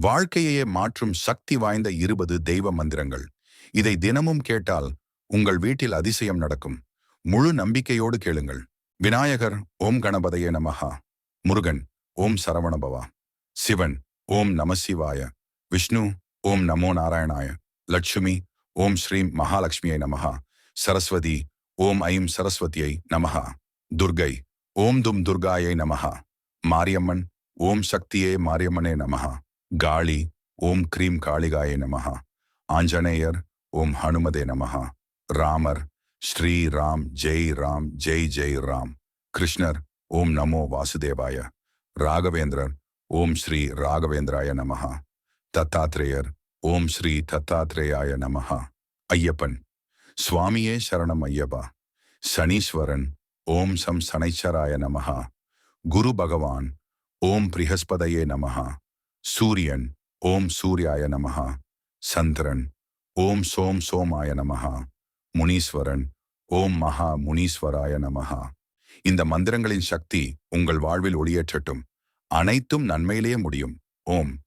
வாழ்க்கையையே மாற்றும் சக்தி வாய்ந்த இருபது தெய்வ மந்திரங்கள். இதை தினமும் கேட்டால் உங்கள் வீட்டில் அதிசயம் நடக்கும். முழு நம்பிக்கையோடு கேளுங்கள். விநாயகர் ஓம் கணபதையே நமஹா. முருகன் ஓம் சரவணபவா. சிவன் ஓம் நமசிவாய விஷ்ணு ஓம் நமோ நாராயணாய. லட்சுமி ஓம் ஸ்ரீம் மகாலட்சுமியை நமஹா. சரஸ்வதி ஓம் ஐம் சரஸ்வதியை நமஹா. துர்கை ஓம் தும் துர்காயை நமஹா. மாரியம்மன் ஓம் சக்தியே மாரியம்மனே நமஹா. காளி ஓம் க்ரீம் காளிகாயை நமஹா. ஆஞ்சநேயர் ஓம் ஹனுமதே நமஹா. ராமர் ஸ்ரீ ராம் ஜெய் ராம் ஜெய் ஜெய் ராம். கிருஷ்ணர் ஓம் நமோ வாசுதேவாய. ராகவேந்திரர் ஓம் ஸ்ரீ ராகவேந்திராய நமஹா. தத்தாத்ரேயர் ஓம் ஸ்ரீ தத்தாத்ரேயாய நமஹா. ஐயப்பன் சுவாமியே சரணம் ஐயப்பா. சனீஸ்வரன் ஓம் சம் சனைச்சராய நமஹா. குரு பகவான் ஓம் பிரிஹஸ்பதையே நமஹா. சூரியன் ஓம் சூர்யாய நமஹா. சந்திரன் ஓம் சோம் சோமாய நமஹா. முனீஸ்வரன் ஓம் மகா முனீஸ்வராய நமஹா. இந்த மந்திரங்களின் சக்தி உங்கள் வாழ்வில் ஒளியேற்றட்டும். அனைத்தும் நன்மையிலேயே முடியும். ஓம்.